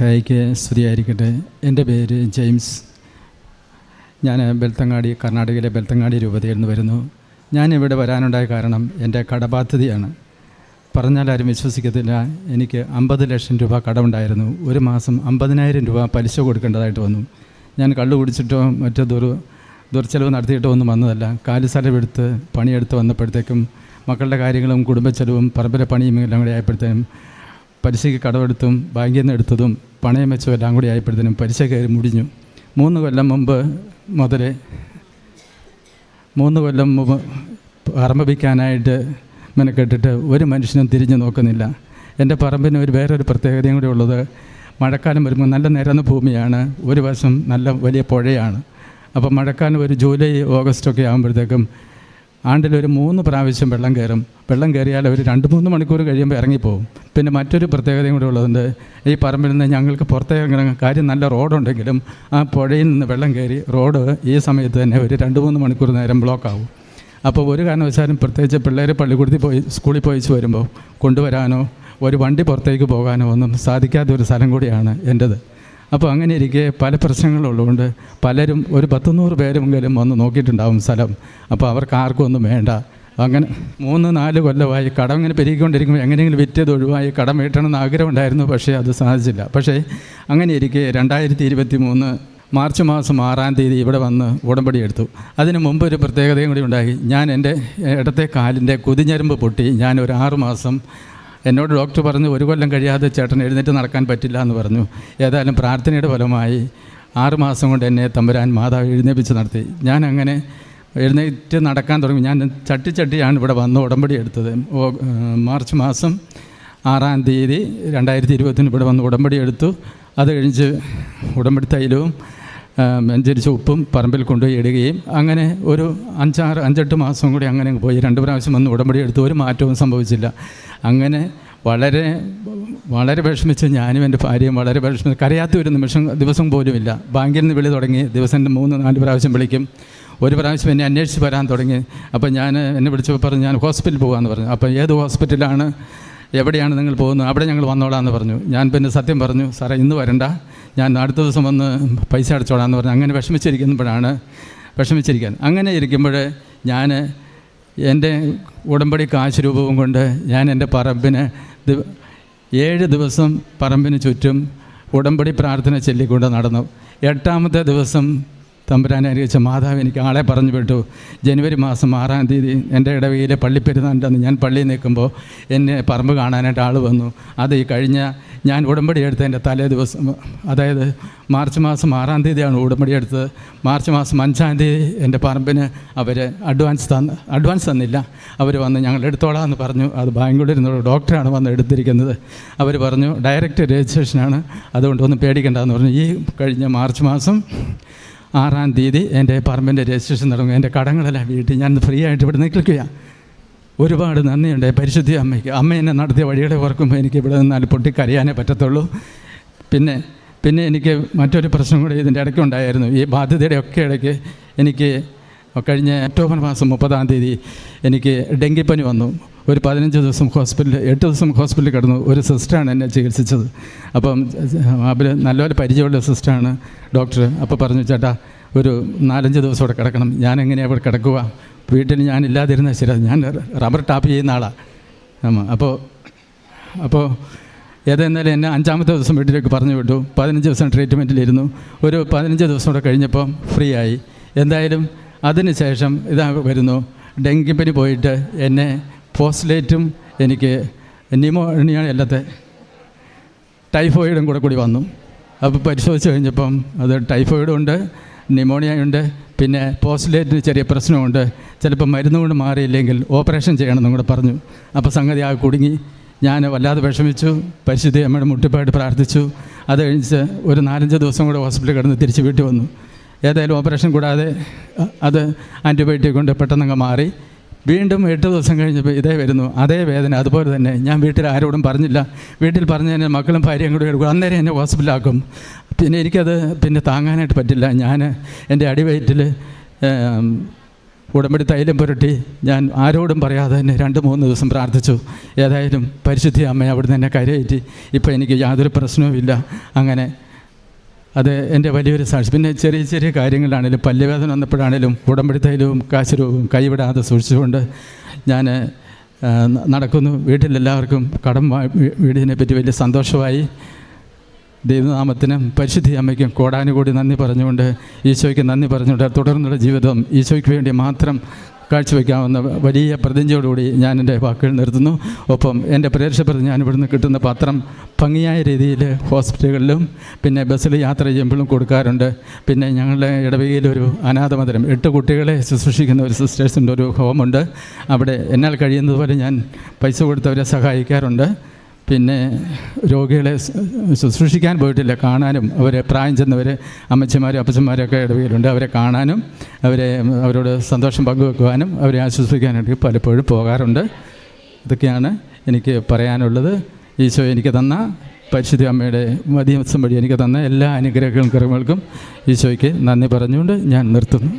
മിശിഹായിക്ക് സ്തുതിയായിരിക്കട്ടെ. എന്റെ പേര് ജെയിംസ്. ഞാൻ ബെൽത്തങ്ങാടി കർണാടകയിലെ ബെൽത്തങ്ങാടി രൂപതയിൽ നിന്ന് വരുന്നു. ഞാൻ ഇവിടെ വരാനുണ്ടായ കാരണം എന്റെ കടബാധ്യതയാണ്. പറഞ്ഞാൽ ആരും വിശ്വസിക്കത്തില്ല. എനിക്ക് അമ്പത് ലക്ഷം രൂപ കടമുണ്ടായിരുന്നു. ഒരു മാസം അമ്പതിനായിരം രൂപ പലിശ കൊടുക്കേണ്ടതായിട്ട് വന്നു. ഞാൻ കള്ളു കുടിച്ചിട്ടോ മറ്റോ ദുർ ദുർച്ചെലവ് നടത്തിയിട്ടോ ഒന്നും വന്നതല്ല. കാലി സ്ഥലമെടുത്ത് പണിയെടുത്ത് വന്നപ്പോഴത്തേക്കും മക്കളുടെ കാര്യങ്ങളും കുടുംബച്ചെലവും പറമ്പിലെ പണിയും എല്ലാം കൂടി ആയപ്പോഴത്തേനും പലിശയ്ക്ക് കടമെടുത്തും ബാങ്കിൽ നിന്ന് എടുത്തതും പണയം വെച്ചും എല്ലാം കൂടി ആയപ്പോഴത്തേനും പലിശ കയറി മുടിഞ്ഞു. മൂന്ന് കൊല്ലം മുമ്പ് മുതൽ മൂന്ന് കൊല്ലം മുമ്പ് പറമ്പിക്കാനായിട്ട് മെനക്കെട്ടിട്ട് ഒരു മനുഷ്യനും തിരിഞ്ഞു നോക്കുന്നില്ല. എന്റെ പറമ്പിന് ഒരു വേറൊരു പ്രത്യേകതയും കൂടി ഉള്ളത് മഴക്കാലം വരുമ്പോൾ നല്ല നിരന്ന ഭൂമിയാണ്. ഒരു വശം നല്ല വലിയ പുഴയാണ്. അപ്പോൾ മഴക്കാലം ഒരു ജൂലൈ ഓഗസ്റ്റ് ഓഗസ്റ്റൊക്കെ ആകുമ്പോഴത്തേക്കും ആണ്ടിലൊരു മൂന്ന് പ്രാവശ്യം വെള്ളം കയറും. വെള്ളം കയറിയാൽ ഒരു രണ്ട് മൂന്ന് മണിക്കൂർ കഴിയുമ്പോൾ ഇറങ്ങിപ്പോവും. പിന്നെ മറ്റൊരു പ്രത്യേകതയും കൂടെ ഉള്ളതുണ്ട്. ഈ പറമ്പിൽ നിന്ന് ഞങ്ങൾക്ക് പുറത്തേക്ക് ഇറങ്ങാൻ കാര്യം നല്ല റോഡുണ്ടെങ്കിലും ആ പുഴയിൽ നിന്ന് വെള്ളം കയറി റോഡ് ഈ സമയത്ത് തന്നെ ഒരു രണ്ട് മൂന്ന് മണിക്കൂർ നേരം ബ്ലോക്ക് ആവും. അപ്പോൾ ഒരു കാരണവശാലും പ്രത്യേകിച്ച് പിള്ളേർ പള്ളിക്കൂടത്തിൽ പോയി സ്കൂളിൽ പോയിച്ച് വരുമ്പോൾ കൊണ്ടുവരാനോ ഒരു വണ്ടി പുറത്തേക്ക് പോകാനോ ഒന്നും സാധിക്കാത്ത ഒരു സ്ഥലം കൂടിയാണ് എന്റേത്. അപ്പോൾ അങ്ങനെ ഇരിക്കെ പല പ്രശ്നങ്ങളുള്ളതുകൊണ്ട് പലരും ഒരു പത്തുനൂറ് പേരെങ്കിലും വന്ന് നോക്കിയിട്ടുണ്ടാവും സ്ഥലം. അപ്പോൾ അവർക്ക് ആർക്കും ഒന്നും വേണ്ട. അങ്ങനെ മൂന്ന് നാല് കൊല്ലമായി. കടം ഇങ്ങനെ പെരുകിക്കൊണ്ടിരിക്കുമ്പോൾ എങ്ങനെയെങ്കിലും വിറ്റത് ഒഴിവായി കടം വീട്ടണമെന്ന് ആഗ്രഹമുണ്ടായിരുന്നു പക്ഷേ അത് സാധിച്ചില്ല. പക്ഷേ അങ്ങനെ ഇരിക്കെ രണ്ടായിരത്തി ഇരുപത്തി മൂന്ന് മാർച്ച് മാസം ആറാം തീയതി ഇവിടെ വന്ന് ഉടമ്പടി എടുത്തു. അതിന് മുമ്പ് ഒരു പ്രത്യേകതയും കൂടി ഉണ്ടായി. ഞാൻ എന്റെ ഇടത്തെ കാലിന്റെ കുതിഞ്ഞരമ്പ് പൊട്ടി. ഞാൻ ഒരു ആറ് മാസം എന്നോട് ഡോക്ടർ പറഞ്ഞു ഒരു കൊല്ലം കഴിയാതെ ചേട്ടൻ എഴുന്നേറ്റ് നടക്കാൻ പറ്റില്ല എന്ന് പറഞ്ഞു. ഏതായാലും പ്രാർത്ഥനയുടെ ഫലമായി ആറുമാസം കൊണ്ട് എന്നെ തമ്പുരാൻ മാതാവ് എഴുന്നേപ്പിച്ച് നടത്തി. ഞാൻ അങ്ങനെ എഴുന്നേറ്റ് നടക്കാൻ തുടങ്ങി. ഞാൻ ചട്ടി ചട്ടിയാണ് ഇവിടെ വന്ന് ഉടമ്പടി എടുത്തത്. മാർച്ച് മാസം ആറാം തീയതി രണ്ടായിരത്തി ഇരുപത്തിന് ഇവിടെ വന്ന് ഉടമ്പടി എടുത്തു. അത് കഴിഞ്ഞ് ഉടമ്പടി തൈലവും മഞ്ചരിച്ച ഉപ്പും പറമ്പിൽ കൊണ്ടുപോയി ഇടുകയും അങ്ങനെ ഒരു അഞ്ചാറ് അഞ്ചെട്ട് മാസം കൂടി അങ്ങനെ അങ്ങ് പോയി. രണ്ട് പ്രാവശ്യം വന്ന് ഉടമ്പടി എടുത്തു. ഒരു മാറ്റവും സംഭവിച്ചില്ല. അങ്ങനെ വളരെ വളരെ വിഷമിച്ച് ഞാനും എന്റെ ഭാര്യയും വളരെ വിഷമിച്ച് കരയാത്ത ഒരു നിമിഷം ദിവസം പോലുമില്ല. ബാങ്കിൽ നിന്ന് വിളി തുടങ്ങി. ദിവസം മൂന്ന് നാല് പ്രാവശ്യം വിളിക്കും. ഒരു പ്രാവശ്യം എന്നെ അന്വേഷിച്ച് വരാൻ തുടങ്ങി. അപ്പോൾ ഞാൻ എന്നെ വിളിച്ചപ്പോൾ പറഞ്ഞു ഞാൻ ഹോസ്പിറ്റലിൽ പോകാമെന്ന് പറഞ്ഞു. അപ്പോൾ ഏത് ഹോസ്പിറ്റലാണ് എവിടെയാണ് നിങ്ങൾ പോകുന്നത്? അവിടെ ഞങ്ങൾ വന്നോളാമെന്ന് പറഞ്ഞു. ഞാൻ പിന്നെ സത്യം പറഞ്ഞു സാറേ ഇന്ന് വരണ്ട. ഞാൻ അടുത്ത ദിവസം വന്ന് പൈസ അടച്ചോളാമെന്ന് പറഞ്ഞു. അങ്ങനെ വിഷമിച്ചിരിക്കുമ്പോഴാണ് വിഷമിച്ചിരിക്കാൻ. അങ്ങനെ ഇരിക്കുമ്പോൾ ഞാൻ എന്റെ ഉടമ്പടി കാശ് രൂപവും കൊണ്ട് ഞാൻ എന്റെ പറമ്പിന് ഏഴ് ദിവസം പറമ്പിന് ചുറ്റും ഉടമ്പടി പ്രാർത്ഥന ചൊല്ലിക്കൊണ്ട് നടന്നു. എട്ടാമത്തെ ദിവസം തമ്പുരാനെ അനുഗ്രഹിച്ച മാതാവ് എനിക്ക് ആളെ പറഞ്ഞു വിട്ടു. ജനുവരി മാസം ആറാം തീയതി എന്റെ ഇടവയിലെ പള്ളിപ്പെരുന്നാന്റെ ഞാൻ പള്ളിയിൽ നിൽക്കുമ്പോൾ എന്നെ പറമ്പ് കാണാനായിട്ട് ആൾ വന്നു. അത് ഈ കഴിഞ്ഞ ഞാൻ ഉടമ്പടി എടുത്തതിന്റെ തലേ ദിവസം അതായത് മാർച്ച് മാസം ആറാം തീയതിയാണ് ഉടമ്പടി എടുത്തത്. മാർച്ച് മാസം അഞ്ചാം തീയതി എന്റെ പറമ്പിന് അവർ അഡ്വാൻസ് തന്ന് അഡ്വാൻസ് തന്നില്ല. അവർ വന്ന് ഞങ്ങൾ എടുത്തോളാം എന്ന് പറഞ്ഞു. അത് ബാംഗ്ലൂരിൽ നിന്നുള്ള ഡോക്ടറാണ് വന്ന് എടുത്തിരിക്കുന്നത്. അവർ പറഞ്ഞു ഡയറക്റ്റ് രജിസ്ട്രേഷനാണ്. അതുകൊണ്ട് ഒന്നും പേടിക്കേണ്ടതെന്ന് പറഞ്ഞു. ഈ കഴിഞ്ഞ മാർച്ച് മാസം ആറാം തീയതി എന്റെ പറമ്പിന്റെ രജിസ്ട്രേഷൻ തുടങ്ങും എന്റെ കടങ്ങളെല്ലാം വീട്ടിൽ ഞാൻ ഫ്രീ ആയിട്ട് ഇവിടെ നിൽക്കുകയാണ് ഒരുപാട് നന്ദിയുണ്ട്. പരിശുദ്ധി അമ്മയ്ക്ക്. അമ്മ എന്നെ നടത്തിയ വഴികളെ ഓർക്കുമ്പോൾ എനിക്ക് ഇവിടെ നിന്നാൽ പൊട്ടിക്കരയാനേ പറ്റത്തുള്ളൂ. പിന്നെ പിന്നെ എനിക്ക് മറ്റൊരു പ്രശ്നം കൂടി ഇതിന്റെ ഇടയ്ക്കുണ്ടായിരുന്നു. ഈ ബാധ്യതയുടെ ഒക്കെ ഇടയ്ക്ക് എനിക്ക് കഴിഞ്ഞ ഒക്ടോബർ മാസം മുപ്പതാം തീയതി എനിക്ക് ഡെങ്കിപ്പനി വന്നു. ഒരു പതിനഞ്ച് ദിവസം ഹോസ്പിറ്റലിൽ എട്ട് ദിവസം ഹോസ്പിറ്റലിൽ കിടന്നു. ഒരു സിസ്റ്ററാണ് എന്നെ ചികിത്സിച്ചത്. അപ്പം അവർ നല്ലപോലെ പരിചയമുള്ള സിസ്റ്ററാണ് ഡോക്ടർ. അപ്പോൾ പറഞ്ഞു ചേട്ടാ ഒരു നാലഞ്ച് ദിവസം ഇവിടെ കിടക്കണം. ഞാൻ എങ്ങനെയാണ് ഇവിടെ കിടക്കുക? വീട്ടിൽ ഞാൻ ഇല്ലാതിരുന്ന ശരി ഞാൻ റബ്ബർ ടാപ്പ് ചെയ്യുന്ന ആളാണ് അപ്പോൾ അപ്പോൾ ഏതെന്നാലും എന്നെ അഞ്ചാമത്തെ ദിവസം വീട്ടിലേക്ക് പറഞ്ഞു വിട്ടു. പതിനഞ്ച് ദിവസം ട്രീറ്റ്മെന്റിലിരുന്നു ഒരു പതിനഞ്ച് ദിവസം കൂടെ കഴിഞ്ഞപ്പോൾ ഫ്രീ ആയി. എന്തായാലും അതിന് ശേഷം ഇതാ വരുന്നു. ഡെങ്കിപ്പനി പോയിട്ട് എന്നെ പോസ്റ്റ്ലേറ്റും എനിക്ക് ന്യൂമോണിയ അല്ലാത്ത ടൈഫോയിഡും കൂടെ കൂടി വന്നു. അപ്പോൾ പരിശോധിച്ച് കഴിഞ്ഞപ്പം അത് ടൈഫോയിഡും ഉണ്ട് നിമോണിയ ഉണ്ട് പിന്നെ പോസ്റ്റ്ലേറ്റിന് ചെറിയ പ്രശ്നമുണ്ട്. ചിലപ്പോൾ മരുന്ന് കൊണ്ട് മാറിയില്ലെങ്കിൽ ഓപ്പറേഷൻ ചെയ്യണമെന്നും കൂടെ പറഞ്ഞു. അപ്പോൾ സംഗതി ആ കുടുങ്ങി. ഞാൻ വല്ലാതെ വിഷമിച്ചു. പരിശുദ്ധി അമ്മയുടെ മുട്ടിപ്പായിട്ട് പ്രാർത്ഥിച്ചു. അത് കഴിഞ്ഞ് ഒരു നാലഞ്ച് ദിവസം കൂടെ ഹോസ്പിറ്റലിൽ കിടന്ന് തിരിച്ച് വീട്ടിൽ വന്നു. ഏതായാലും ഓപ്പറേഷൻ കൂടാതെ അത് ആന്റിബയോട്ടിക് കൊണ്ട് പെട്ടെന്നങ്ങ് മാറി. വീണ്ടും എട്ട് ദിവസം കഴിഞ്ഞപ്പോൾ ഇതേ വരുന്നു. അതേ വേദന അതുപോലെ തന്നെ ഞാൻ വീട്ടിൽ ആരോടും പറഞ്ഞില്ല. വീട്ടിൽ പറഞ്ഞു തന്നെ മക്കളും ഭാര്യയും കൂടി എടുക്കും. അന്നേരം എന്നെ ഹോസ്പിറ്റലാക്കും പിന്നെ എനിക്കത് പിന്നെ താങ്ങാനായിട്ട് പറ്റില്ല. ഞാൻ എന്റെ അടിവയറ്റിൽ ഉടമ്പടി തൈലം പുരട്ടി. ഞാൻ ആരോടും പറയാതെ തന്നെ രണ്ട് മൂന്ന് ദിവസം പ്രാർത്ഥിച്ചു. ഏതായാലും പരിശുദ്ധി അമ്മ അവിടുന്ന് എന്നെ കരയേറ്റി. ഇപ്പോൾ എനിക്ക് യാതൊരു പ്രശ്നവുമില്ല. അങ്ങനെ അത് എന്റെ വലിയൊരു സാക്ഷി പിന്നെ ചെറിയ ചെറിയ കാര്യങ്ങളാണേലും പല്ലുവേദന വന്നപ്പോഴാണേലും ഉടമ്പടി തൈലവും കാശുരവും കൈവിടാതെ സൂക്ഷിച്ചുകൊണ്ട് ഞാൻ നടക്കുന്നു. വീട്ടിലെല്ലാവർക്കും കടം വീടിനെ പറ്റി വലിയ സന്തോഷമായി. ദൈവനാമത്തിനും പരിശുദ്ധി അമ്മയ്ക്കും കോടാനുകൂടി നന്ദി പറഞ്ഞുകൊണ്ട് ഈശോയ്ക്ക് നന്ദി പറഞ്ഞുകൊണ്ട് തുടർന്നുള്ള ജീവിതം ഈശോയ്ക്ക് വേണ്ടി മാത്രം കാഴ്ചവെക്കാവുന്ന വലിയ പ്രതിജ്ഞയോടുകൂടി ഞാൻ എന്റെ വാക്കുകൾ നിർത്തുന്നു. ഒപ്പം എന്റെ പ്രേക്ഷപ്രതി ഞാൻ ഇവിടുന്ന് കിട്ടുന്ന പത്രം ഭംഗിയായ രീതിയിൽ ഹോസ്പിറ്റലുകളിലും പിന്നെ ബസ്സിൽ യാത്ര ചെയ്യുമ്പോഴും കൊടുക്കാറുണ്ട്. പിന്നെ ഞങ്ങളുടെ ഇടവകയിൽ ഒരു അനാഥ മന്ദിരം എട്ട് കുട്ടികളെ ശുശ്രൂഷിക്കുന്ന ഒരു സിസ്റ്റേഴ്സിന്റെ ഒരു ഹോമുണ്ട്. അവിടെ എന്നാൽ കഴിയുന്നതുപോലെ ഞാൻ പൈസ കൊടുത്തവരെ സഹായിക്കാറുണ്ട്. പിന്നെ രോഗികളെ ശുശ്രൂഷിക്കാൻ പോയിട്ടില്ല. കാണാനും അവരെ പ്രായം ചെന്നവർ അമ്മച്ചിമാരും അപ്പച്ചന്മാരൊക്കെ ഇടവയിലുണ്ട് അവരെ കാണാനും അവരെ അവരോട് സന്തോഷം പങ്കുവെക്കുവാനും അവരെ ആശ്വസിപ്പിക്കാനായിട്ട് പലപ്പോഴും പോകാറുണ്ട്. ഇതൊക്കെയാണ് എനിക്ക് പറയാനുള്ളത്. ഈശോ എനിക്ക് തന്ന പരിശുദ്ധ അമ്മയുടെ മധ്യസ്ഥം വഴി എനിക്ക് തന്ന എല്ലാ അനുഗ്രഹങ്ങൾക്കും ഈശോയ്ക്ക് നന്ദി പറഞ്ഞുകൊണ്ട് ഞാൻ നിർത്തുന്നു.